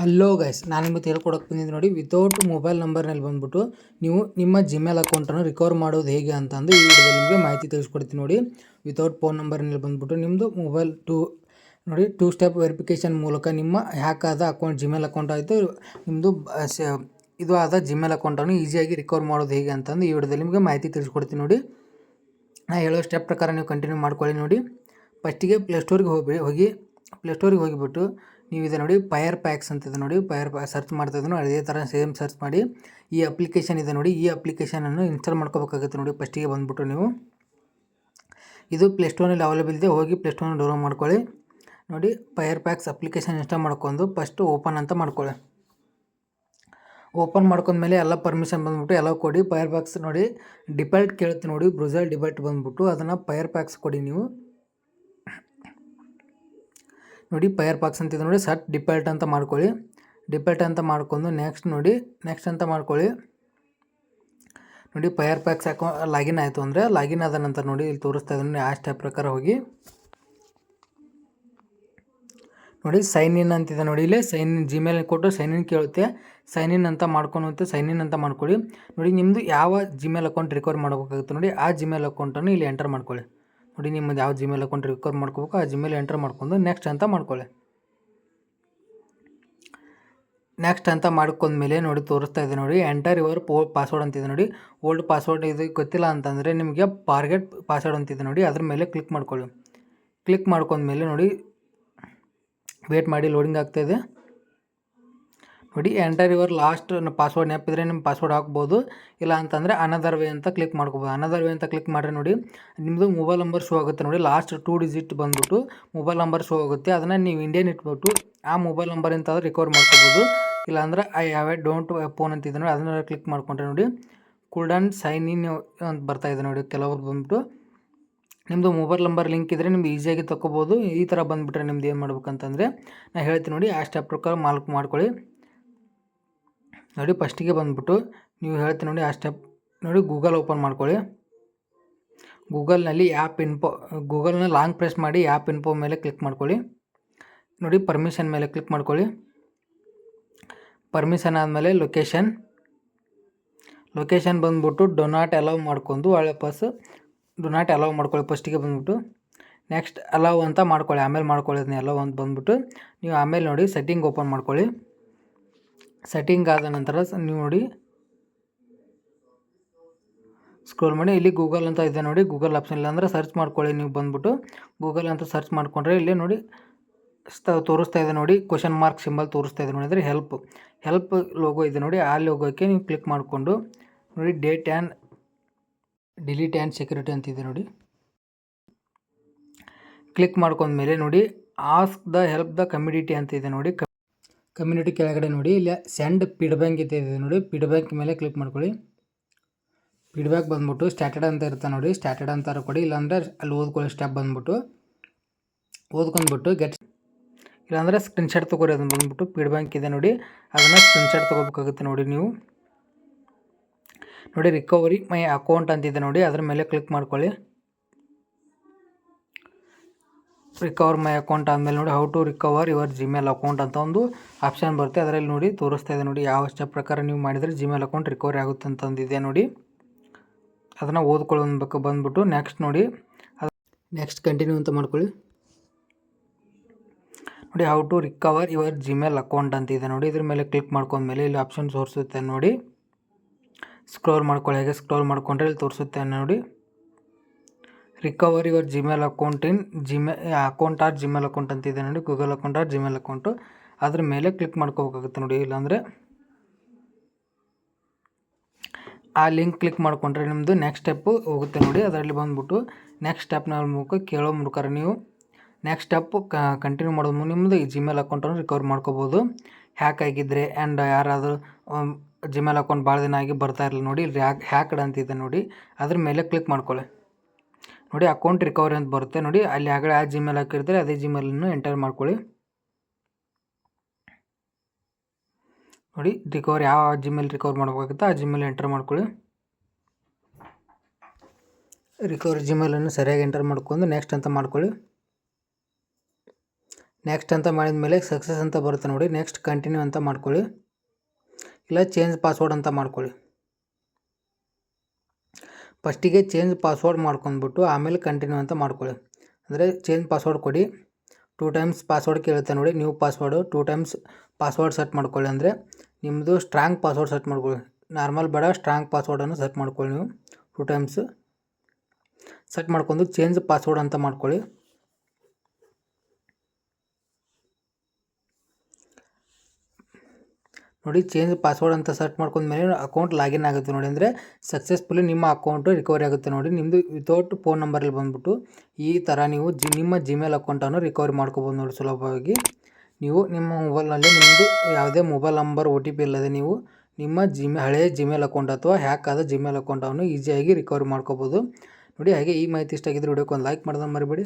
Hello guys ನಾನು ನಿಮಗೆ ಹೇಳ್ಕೊಡಕ್ಕೆ ಬಂದಿದ್ದು ನೋಡಿ ವಿತೌಟ್ ಮೊಬೈಲ್ ನಂಬರ್ನಲ್ಲಿ ಬಂದುಬಿಟ್ಟು ನೀವು ನಿಮ್ಮ ಜಿಮೇಲ್ ಅಕೌಂಟನ್ನು ರಿಕವರ್ ಮಾಡೋದು ಹೇಗೆ ಅಂತಂದು ಈ ವಿಡಿಯೋದಲ್ಲಿ ನಿಮಗೆ ಮಾಹಿತಿ ತಿಳಿಸ್ಕೊಡ್ತೀನಿ ನೋಡಿ. ವಿತೌಟ್ ಫೋನ್ ನಂಬರ್ನಲ್ಲಿ ಬಂದುಬಿಟ್ಟು ನಿಮ್ಮದು ಮೊಬೈಲ್ ಟು ನೋಡಿ ಟೂ ಸ್ಟೆಪ್ ವೆರಿಫಿಕೇಷನ್ ಮೂಲಕ ನಿಮ್ಮ ಹ್ಯಾಕ್ ಆದ ಅಕೌಂಟ್ ಜಿಮೇಲ್ ಅಕೌಂಟ್ ಆಯಿತು. ನಿಮ್ಮದು ಇದು ಆದ ಜಿಮೇಲ್ ಅಕೌಂಟನ್ನು ಈಸಿಯಾಗಿ ರಿಕವರ್ ಮಾಡೋದು ಹೇಗೆ ಅಂತಂದು ಈ ವಿಡಿಯೋದಲ್ಲಿ ನಿಮಗೆ ಮಾಹಿತಿ ತಿಳಿಸ್ಕೊಡ್ತೀನಿ ನೋಡಿ. ನಾನು ಹೇಳೋ ಸ್ಟೆಪ್ ಪ್ರಕಾರ ನೀವು ಕಂಟಿನ್ಯೂ ಮಾಡ್ಕೊಳ್ಳಿ ನೋಡಿ. ಫಸ್ಟಿಗೆ ಪ್ಲೇಸ್ಟೋರಿಗೆ ಹೋಗಿ ಹೋಗಿ ಪ್ಲೇಸ್ಟೋರಿಗೆ ಹೋಗಿಬಿಟ್ಟು ನೀವು ಇದೆ ನೋಡಿ ಫೈರ್ ಪ್ಯಾಕ್ಸ್ ಅಂತ ಇದೆ ನೋಡಿ ಫೈರ್ ಪ್ಯಾ ಸರ್ಚ್ ಮಾಡ್ತಾ ಇದ್ದೀನಿ ಅದೇ ಥರ ಸೇಮ್ ಸರ್ಚ್ ಮಾಡಿ. ಈ ಅಪ್ಲಿಕೇಶನ್ ಇದೆ ನೋಡಿ, ಈ ಅಪ್ಲಿಕೇಶನನ್ನು ಇನ್ಸ್ಟಾಲ್ ಮಾಡ್ಕೋಬೇಕಾಗುತ್ತೆ ನೋಡಿ ಫಸ್ಟಿಗೆ ಬಂದುಬಿಟ್ಟು ನೀವು. ಇದು ಪ್ಲೇಸ್ಟೋರಲ್ಲಿ ಅವೈಲೇಬಲ್ ಇದೆ, ಹೋಗಿ ಪ್ಲೇಸ್ಟೋರ್ನ ಡೌನ್ಲೋಡ್ ಮಾಡ್ಕೊಳ್ಳಿ. ನೋಡಿ ಪಯರ್ ಪ್ಯಾಕ್ಸ್ ಅಪ್ಲಿಕೇಶನ್ ಇನ್ಸ್ಟಾಲ್ ಮಾಡ್ಕೊಂಡು ಫಸ್ಟ್ ಓಪನ್ ಅಂತ ಮಾಡ್ಕೊಳ್ಳಿ. ಓಪನ್ ಮಾಡ್ಕೊಂಡ್ಮೇಲೆ ಎಲ್ಲ ಪರ್ಮಿಷನ್ ಬಂದುಬಿಟ್ಟು, ಎಲ್ಲ ಕೊಡಿ. ಫೈರ್ ಪ್ಯಾಕ್ಸ್ ನೋಡಿ ಡಿಫಾಲ್ಟ್ ಕೇಳುತ್ತೆ ನೋಡಿ ಬ್ರೌಸರ್ ಡಿಫಾಲ್ಟ್ ಬಂದುಬಿಟ್ಟು, ಅದನ್ನು ಪಯರ್ ಪ್ಯಾಕ್ಸ್ ಕೊಡಿ ನೀವು. ನೋಡಿ ಫೈರ್ ಪಾಕ್ಸ್ ಅಂತಿದೆ ನೋಡಿ, ಸಟ್ ಡಿಪೆಲ್ಟ್ ಅಂತ ಮಾಡ್ಕೊಳ್ಳಿ. ಡಿಪೆಲ್ಟ್ ಅಂತ ಮಾಡ್ಕೊಂಡು ನೆಕ್ಸ್ಟ್ ನೋಡಿ ನೆಕ್ಸ್ಟ್ ಅಂತ ಮಾಡ್ಕೊಳ್ಳಿ. ನೋಡಿ, ಪೈರ್ ಪ್ಯಾಕ್ಸ್ ಹಾಕೋ, ಲಾಗಿನ್ ಆಯಿತು ಅಂದರೆ, ಲಾಗಿನ್ ಆದ ನಂತರ ನೋಡಿ, ಇಲ್ಲಿ ತೋರಿಸ್ತಾ ಇದ್ದೀನಿ ಆ ಸ್ಟೆಪ್ ಪ್ರಕಾರ ಹೋಗಿ. ನೋಡಿ ಸೈನ್ ಇನ್ ಅಂತಿದೆ ನೋಡಿ, ಇಲ್ಲಿ ಸೈನ್ ಇನ್ ಜಿಮೇಲ್ ಕೊಟ್ಟು ಸೈನ್ ಇನ್ ಕೇಳುತ್ತೆ. ಸೈನ್ ಇನ್ ಅಂತ ಮಾಡ್ಕೊಂಡು ಸೈನ್ ಇನ್ ಅಂತ ಮಾಡ್ಕೊಳ್ಳಿ. ನೋಡಿ ನಿಮ್ಮದು ಯಾವ ಜಿಮೇಲ್ ಅಕೌಂಟ್ ರಿಕವರ್ ಮಾಡಬೇಕಾಗುತ್ತೆ ನೋಡಿ, ಆ ಜಿಮೇಲ್ ಅಕೌಂಟನ್ನು ಇಲ್ಲಿ ಎಂಟರ್ ಮಾಡ್ಕೊಳ್ಳಿ. ನೋಡಿ ನಿಮ್ಮದು ಯಾವ ಜಿಮೇಲ್ ಅಕೌಂಟ್ ರಿಕವರ್ ಮಾಡ್ಕೋಬೇಕು ಆ ಜಿಮೇಲ್ ಎಂಟರ್ ಮಾಡ್ಕೊಂಡು ನೆಕ್ಸ್ಟ್ ಅಂತ ಮಾಡ್ಕೊಳ್ಳಿ ನೆಕ್ಸ್ಟ್ ಅಂತ ಮಾಡ್ಕೊಂಡ್ಮೇಲೆ ನೋಡಿ ತೋರಿಸ್ತಾ ಇದೆ ನೋಡಿ ಎಂಟರ್ ಯುವರ್ ಪೋ ಪಾಸ್ವರ್ಡ್ ಅಂತಿದೆ ನೋಡಿ. ಓಲ್ಡ್ ಪಾಸ್ವರ್ಡ್ ಇದು ಗೊತ್ತಿಲ್ಲ ಅಂತಂದರೆ ನಿಮಗೆ ಪಾರ್ಗೆಟ್ ಪಾಸ್ವರ್ಡ್ ಅಂತಿದೆ ನೋಡಿ, ಅದ್ರ ಮೇಲೆ ಕ್ಲಿಕ್ ಮಾಡ್ಕೊಳ್ಳಿ. ಕ್ಲಿಕ್ ಮಾಡ್ಕೊಂಡ್ಮೇಲೆ ನೋಡಿ ವೇಟ್ ಮಾಡಿ ಲೋಡಿಂಗ್ ಆಗ್ತಾಯಿದೆ ನೋಡಿ ಎಂಟರ್ ಯುವರ್ ಲಾಸ್ಟ್ ಪಾಸ್ವರ್ಡ್ ನೆನಪಿದ್ರೆ ನಿಮ್ಮ ಪಾಸ್ವರ್ಡ್ ಹಾಕ್ಬೋದು. ಇಲ್ಲ ಅಂತಂದರೆ ಅನದರ್ ವೇ ಅಂತ ಕ್ಲಿಕ್ ಮಾಡ್ಕೋಬೋದು. ಅನದರ್ ವೇ ಅಂತ ಕ್ಲಿಕ್ ಮಾಡಿದ್ರೆ ನೋಡಿ ನಿಮ್ಮದು ಮೊಬೈಲ್ ನಂಬರ್ ಶೋ ಆಗುತ್ತೆ ನೋಡಿ. ಲಾಸ್ಟ್ ಟೂ ಡಿಜಿಟ್ ಬಂದ್ಬಿಟ್ಟು ಮೊಬೈಲ್ ನಂಬರ್ ಶೋ ಆಗುತ್ತೆ. ಅದನ್ನು ನೀವು ಇಂಡಿಯನ್ ಇಟ್ಬಿಟ್ಟು ಆ ಮೊಬೈಲ್ ನಂಬರ್ ಅಂತ ರಿಕವರ್ ಮಾಡ್ಕೋಬೋದು. ಇಲ್ಲಾಂದ್ರೆ I have a don't phone ಅಂತಿದೆ ನೋಡಿ. ಅದನ್ನ ಕ್ಲಿಕ್ ಮಾಡ್ಕೊಂಡ್ರೆ ನೋಡಿ ಕುಲ್ಡನ್ ಸೈನ್ ಇನ್ ಅಂತ ಬರ್ತಾ ಇದೆ ನೋಡಿ. ಕೆಲವರು ಬಂದ್ಬಿಟ್ಟು ನಿಮ್ಮದು ಮೊಬೈಲ್ ನಂಬರ್ ಲಿಂಕ್ ಇದ್ದರೆ ನಿಮ್ಗೆ ಈಸಿಯಾಗಿ ತೊಗೋಬೋದು ಈ ಥರ ಬಂದುಬಿಟ್ರೆ ನಿಮ್ದು ಏನು ಮಾಡ್ಬೇಕಂತಂದರೆ ನಾನು ಹೇಳ್ತೀನಿ ನೋಡಿ, ಆ ಸ್ಟೆಪ್ ಪ್ರಕಾರ ಮಾಲ್ಕ್ ಮಾಡ್ಕೊಳ್ಳಿ. ನೋಡಿ ಫಸ್ಟಿಗೆ ಬಂದುಬಿಟ್ಟು ನೀವು ಹೇಳ್ತೀನಿ ನೋಡಿ ಆ ಸ್ಟೆಪ್. ನೋಡಿ ಗೂಗಲ್ ಓಪನ್ ಮಾಡ್ಕೊಳ್ಳಿ. ಗೂಗಲ್ನಲ್ಲಿ ಆ್ಯಪ್ ಇನ್ಫೋ, ಗೂಗಲ್ನ ಲಾಂಗ್ ಪ್ರೆಸ್ ಮಾಡಿ ಆ್ಯಪ್ ಇನ್ಫೋ ಮೇಲೆ ಕ್ಲಿಕ್ ಮಾಡ್ಕೊಳ್ಳಿ. ನೋಡಿ ಪರ್ಮಿಷನ್ ಮೇಲೆ ಕ್ಲಿಕ್ ಮಾಡ್ಕೊಳ್ಳಿ. ಪರ್ಮಿಷನ್ ಆದಮೇಲೆ ಲೊಕೇಶನ್. ಲೊಕೇಶನ್ ಬಂದ್ಬಿಟ್ಟು ಡೊನಾಟ್ ಅಲೌ ಮಾಡ್ಕೊಂಡು ಒಳ್ಳೆ ಪಾಸ್ ಡೊನಾಟ್ ಅಲೌ ಮಾಡ್ಕೊಳ್ಳಿ ಫಸ್ಟಿಗೆ ಬಂದುಬಿಟ್ಟು. ನೆಕ್ಸ್ಟ್ ಅಲೌ ಅಂತ ಮಾಡ್ಕೊಳ್ಳಿ, ಆಮೇಲೆ ಮಾಡ್ಕೊಳ್ಳಿ ಅದನ್ನ ಅಲೌ ಅಂತ ಬಂದುಬಿಟ್ಟು. ನೀವು ಆಮೇಲೆ ನೋಡಿ ಸೆಟ್ಟಿಂಗ್ ಓಪನ್ ಮಾಡ್ಕೊಳ್ಳಿ. ಸೆಟ್ಟಿಂಗ್ ಆದ ನಂತರ ನೀವು ನೋಡಿ. ಸ್ಕ್ರೋಲ್ ಮಾಡಿ, ಇಲ್ಲಿ ಗೂಗಲ್ ಅಂತ ಇದೆ ನೋಡಿ. ಗೂಗಲ್ ಆಪ್ಷನ್ ಇಲ್ಲ ಅಂದರೆ ಸರ್ಚ್ ಮಾಡ್ಕೊಳ್ಳಿ ನೀವು ಬಂದುಬಿಟ್ಟು. ಗೂಗಲ್ ಅಂತ ಸರ್ಚ್ ಮಾಡಿಕೊಂಡ್ರೆ ಇಲ್ಲಿ ನೋಡಿ. ತೋರಿಸ್ತಾ ಇದೆ ನೋಡಿ. ಕ್ವಶನ್ ಮಾರ್ಕ್ ಸಿಂಬಲ್ ತೋರಿಸ್ತಾ ಇದೆ ನೋಡಿದರೆ ಹೆಲ್ಪ್ ಹೆಲ್ಪ್ ಲೋಗೋ ಇದೆ ನೋಡಿ. ಆ ಲೋಗೋಕ್ಕೆ ನೀವು ಕ್ಲಿಕ್ ಮಾಡಿಕೊಂಡು ನೋಡಿ date and delete and security ಅಂತಿದೆ ನೋಡಿ. ಕ್ಲಿಕ್ ಮಾಡ್ಕೊಂಡ್ಮೇಲೆ ನೋಡಿ ask the help the community ಅಂತ ಇದೆ ನೋಡಿ. ಕಮ್ಯುನಿಟಿ ಕೆಳಗಡೆ ನೋಡಿ ಇಲ್ಲಿ ಸೆಂಡ್ ಫೀಡ್ಬ್ಯಾಕ್ ಇದೆ ನೋಡಿ ಫೀಡ್ಬ್ಯಾಕ್ ಮೇಲೆ ಕ್ಲಿಕ್ ಮಾಡ್ಕೊಳ್ಳಿ. ಫೀಡ್ಬ್ಯಾಕ್ ಬಂದ್ಬಿಟ್ಟು ಸ್ಟ್ಯಾಟರ್ಡ್ ಅಂತ ಇರುತ್ತೆ ನೋಡಿ ಸ್ಟ್ಯಾಟರ್ಡ್ ಅಂತಾರೆ ಕೊಡಿ, ಇಲ್ಲಾಂದರೆ ಅಲ್ಲಿ ಓದ್ಕೊಳ್ಳಿ ಸ್ಟೆಪ್ ಬಂದ್ಬಿಟ್ಟು, ಓದ್ಕೊಂಡ್ಬಿಟ್ಟು ಗೆಟ್ ಇಲ್ಲಾಂದರೆ ಸ್ಕ್ರೀನ್ಶಾಟ್ ತೊಗೊರಿ ಅದನ್ನು ಬಂದ್ಬಿಟ್ಟು ಫೀಡ್ಬ್ಯಾಕ್ ಇದೆ ನೋಡಿ, ಅದನ್ನು ಸ್ಕ್ರೀನ್ಶಾಟ್ ತೊಗೋಬೇಕಾಗುತ್ತೆ ನೋಡಿ ನೀವು. ನೋಡಿ ರಿಕವರಿ ಮೈ ಅಕೌಂಟ್ ಅಂತಿದೆ ನೋಡಿ, ಅದ್ರ ಮೇಲೆ ಕ್ಲಿಕ್ ಮಾಡ್ಕೊಳ್ಳಿ. ರಿಕವರ್ ಮೈ ಅಕೌಂಟ್ ಆದಮೇಲೆ ನೋಡಿ how to recover your Gmail account ಅಂತ ಒಂದು ಆಪ್ಷನ್ ಬರುತ್ತೆ. ಅದರಲ್ಲಿ ನೋಡಿ, ತೋರಿಸ್ತಾ ಇದೆ ನೋಡಿ, ಯಾವ ಸ್ಟೆಪ್ ಪ್ರಕಾರ ನೀವು ಮಾಡಿದರೆ ಜಿಮೇಲ್ ಅಕೌಂಟ್ ರಿಕವರಿ ಆಗುತ್ತೆ ಅಂತಂದಿದೆ ನೋಡಿ. ಅದನ್ನು ಓದ್ಕೊಳ್ಳೋದಕ್ಕೆ ಬಂದ್ಬಿಟ್ಟು ನೆಕ್ಸ್ಟ್ ನೋಡಿ ನೆಕ್ಸ್ಟ್ ಕಂಟಿನ್ಯೂ ಅಂತ ಮಾಡ್ಕೊಳ್ಳಿ. ನೋಡಿ how to recover your Gmail account ಅಂತಿದೆ ನೋಡಿ. ಇದ್ರ ಮೇಲೆ ಕ್ಲಿಕ್ ಮಾಡ್ಕೊಂಡ್ಮೇಲೆ ಇಲ್ಲಿ ಆಪ್ಷನ್ ತೋರಿಸುತ್ತೆ ನೋಡಿ. ಸ್ಕ್ರೋಲ್ ಮಾಡ್ಕೊಳ್ಳಿ, ಹೇಗೆ ಸ್ಕ್ರೋಲ್ ಮಾಡ್ಕೊಂಡ್ರೆ ಇಲ್ಲಿ ತೋರಿಸುತ್ತೆ ನೋಡಿ. Recover your Gmail account in ಜಿಮೇ account or Gmail account ಅಂತಿದೆ ನೋಡಿ Google account or Gmail account ಅದ್ರ ಮೇಲೆ ಕ್ಲಿಕ್ ಮಾಡ್ಕೋಬೇಕಾಗುತ್ತೆ ನೋಡಿ, ಇಲ್ಲಾಂದರೆ ಆ ಲಿಂಕ್ ಕ್ಲಿಕ್ ಮಾಡಿಕೊಂಡ್ರೆ ನಿಮ್ಮದು ನೆಕ್ಸ್ಟ್ ಸ್ಟೆಪ್ಪು ಹೋಗುತ್ತೆ ನೋಡಿ, ಅದರಲ್ಲಿ ಬಂದುಬಿಟ್ಟು ನೆಕ್ಸ್ಟ್ ಸ್ಟೆಪ್ನ ಮೂಲಕ ಕೇಳೋ ಮೂಲಕ ನೀವು. ನೆಕ್ಸ್ಟ್ ಸ್ಟೆಪ್ಪು ಕಂಟಿನ್ಯೂ ಮಾಡೋದು ನಿಮ್ಮದು ಈ ಜಿಮೇಲ್ ಅಕೌಂಟನ್ನು ರಿಕವರ್ ಮಾಡ್ಕೋಬೋದು. ಹ್ಯಾಕ್ ಆಗಿದ್ದರೆ ಆ್ಯಂಡ್ ಯಾರಾದರೂ ಜಿಮೇಲ್ ಅಕೌಂಟ್ ಭಾಳ ದಿನ ಆಗಿ ಬರ್ತಾ ಇರಲಿಲ್ಲ ನೋಡಿ, ಇಲ್ಲಿ ಹ್ಯಾಕ್ ಹ್ಯಾಕ್ಡ್ ಅಂತಿದೆ ನೋಡಿ, ಅದ್ರ ಮೇಲೆ ಕ್ಲಿಕ್ ಮಾಡ್ಕೊಳ್ಳಿ. ನೋಡಿ ಅಕೌಂಟ್ ರಿಕವರಿ ಅಂತ ಬರುತ್ತೆ. ನೋಡಿ ಅಲ್ಲಿ ಆಗಲೇ ಆ ಜಿಮೇಲ್ ಹಾಕಿರ್ತಾರೆ, ಅದೇ ಜಿಮೇಲನ್ನು ಎಂಟರ್ ಮಾಡ್ಕೊಳ್ಳಿ. ನೋಡಿ ರಿಕವರ್ ಯಾವ ಜಿಮೇಲ್ ರಿಕವರ್ ಮಾಡಬೇಕಾಗುತ್ತೆ ಆ ಜಿಮೇಲ್ ಎಂಟರ್ ಮಾಡ್ಕೊಳ್ಳಿ. ರಿಕವರಿ ಜಿಮೇಲನ್ನು ಸರಿಯಾಗಿ ಎಂಟರ್ ಮಾಡ್ಕೊಂಡು ನೆಕ್ಸ್ಟ್ ಅಂತ ಮಾಡ್ಕೊಳ್ಳಿ. ನೆಕ್ಸ್ಟ್ ಅಂತ ಮಾಡಿದ ಮೇಲೆ ಸಕ್ಸಸ್ ಅಂತ ಬರುತ್ತೆ ನೋಡಿ ನೆಕ್ಸ್ಟ್ ಕಂಟಿನ್ಯೂ ಅಂತ ಮಾಡ್ಕೊಳ್ಳಿ. ಇಲ್ಲ ಚೇಂಜ್ ಪಾಸ್ವರ್ಡ್ ಅಂತ ಮಾಡ್ಕೊಳ್ಳಿ. ಫಸ್ಟಿಗೆ ಚೇಂಜ್ ಪಾಸ್ವರ್ಡ್ ಮಾಡ್ಕೊಂಡ್ಬಿಟ್ಟು ಆಮೇಲೆ ಕಂಟಿನ್ಯೂ ಅಂತ ಮಾಡ್ಕೊಳ್ಳಿ. ಅಂದರೆ ಚೇಂಜ್ ಪಾಸ್ವರ್ಡ್ ಕೊಡಿ. ಟೂ ಟೈಮ್ಸ್ ಪಾಸ್ವರ್ಡ್ ಕೇಳುತ್ತೆ ನೋಡಿ new password two times password set ಮಾಡ್ಕೊಳ್ಳಿ ಅಂದರೆ ನಿಮ್ಮದು ಸ್ಟ್ರಾಂಗ್ ಪಾಸ್ವರ್ಡ್ ಸೆಟ್ ಮಾಡ್ಕೊಳ್ಳಿ. ನಾರ್ಮಲ್ ಬೇಡ ಸ್ಟ್ರಾಂಗ್ ಪಾಸ್ವರ್ಡನ್ನು ಸೆಟ್ ಮಾಡ್ಕೊಳ್ಳಿ ನೀವು. ಟೂ ಟೈಮ್ಸ್ ಸೆಟ್ ಮಾಡ್ಕೊಂಡು ಚೇಂಜ್ ಪಾಸ್ವರ್ಡ್ ಅಂತ ಮಾಡ್ಕೊಳ್ಳಿ. ನೋಡಿ ಚೇಂಜ್ ಪಾಸ್ವರ್ಡ್ ಅಂತ ಸೆಟ್ ಮಾಡ್ಕೊಂಡ್ಮೇಲೆ ಅಕೌಂಟ್ ಲಾಗಿನ್ ಆಗುತ್ತೆ ನೋಡಿ. ಅಂದರೆ ಸಕ್ಸಸ್ಫುಲಿ ನಿಮ್ಮ ಅಕೌಂಟು ರಿಕವರಿ ಆಗುತ್ತೆ ನೋಡಿ. ನಿಮ್ಮದು ವಿತೌಟ್ ಫೋನ್ ನಂಬರಲ್ಲಿ ಬಂದುಬಿಟ್ಟು ಈ ಥರ ನೀವು ಜಿ, ನಿಮ್ಮ ಜಿಮೇಲ್ ಅಕೌಂಟನ್ನು ರಿಕವರಿ ಮಾಡ್ಕೋಬೋದು ನೋಡಿ ಸುಲಭವಾಗಿ. ನೀವು ನಿಮ್ಮ ಮೊಬೈಲ್ನಲ್ಲಿ ನಿಮ್ಮದು ಯಾವುದೇ mobile number O T P ಇಲ್ಲದೆ ನೀವು ನಿಮ್ಮ ಜಿಮೇ ಹಳೆಯ ಜಿಮೇಲ್ ಅಕೌಂಟ್ ಅಥವಾ ಹ್ಯಾಕ್ ಆದ ಜಿಮೇಲ್ ಅಕೌಂಟನ್ನು ಈಸಿಯಾಗಿ ರಿಕವರಿ ಮಾಡ್ಕೋಬೋದು. ನೋಡಿ, ಹಾಗೆ ಈ ಮಾಹಿತಿ ಇಷ್ಟ ಆಗಿದ್ರೆ ವಿಡಿಯೋಕ್ಕೆ ಒಂದು ಲೈಕ್ ಮಾಡೋದನ್ನು ಮರಿಬೇಡಿ.